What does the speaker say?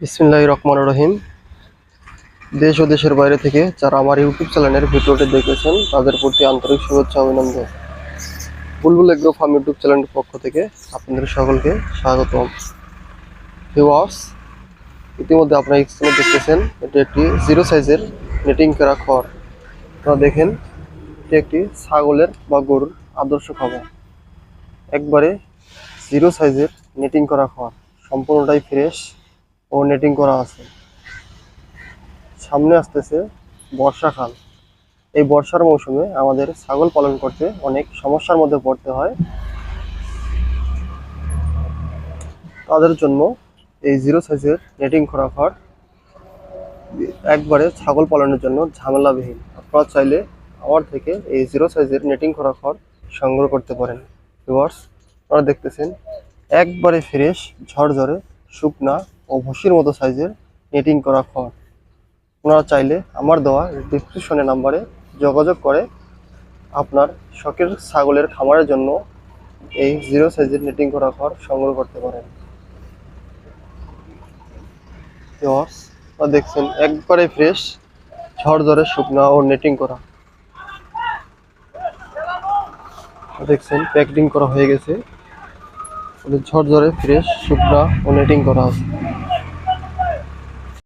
বিসমিল্লাহ রহমান রহিম। দেশ ও দেশের বাইরে থেকে যারা আমার ইউটিউব চ্যানেলের ভিডিওটি দেখেছেন, তাদের প্রতি আন্তরিক শুভেচ্ছা অভিনন্দন। বুলবুল এগ্রো ফার্ম ইউটিউব চ্যানেলের পক্ষ থেকে আপনাদের সকলকে স্বাগতম। ভিওয়ার্স ইতিমধ্যে আপনারা স্ক্রিনে দেখতেছেন, এটি একটি জিরো সাইজের নেটিং করা খড়। আপনারা দেখেন, এটি একটি ছাগলের বা গরুর আদর্শ খাবার। একবারে জিরো সাইজের নেটিং করা খড়, সম্পূর্ণটাই ফ্রেশ। ও নেটিং করা আছে। সামনে আসতেছে বর্ষাকাল এই বর্ষার মৌসুমে আমাদের ছাগল পালন করতে অনেক সমস্যার মধ্যে পড়তে হয়। তাদের জন্য এই জিরো সাইজের নেটিং করা ঘর একবারে ছাগল পালনের জন্য ঝামেলাবিহীন। আপনারা চাইলে আমার থেকে এই জিরো সাইজের নেটিং করা ঘর সংগ্রহ করতে পারেন। ভিউয়ার্স আপনারা দেখতেছেন, একবারে ফ্রেশ ঝরঝরে, শুকনা ও ভুসির মতো সাইজের নেটিং করা খড় আপনারা চাইলে আমার দেওয়া ডিসক্রিপশনে নাম্বারে যোগাযোগ করে আপনার শখের ছাগলের খামারের জন্য এই জিরো সাইজের নেটিং করা খড় সংগ্রহ করতে পারেন। দেখছেন, একবারে ফ্রেশ ঝরঝরে শুকনা ও নেটিং করা। দেখছেন প্যাকেটিং করা হয়ে গেছে। ঝরঝরে ফ্রেশ শুকনা ও নেটিং করা আছে।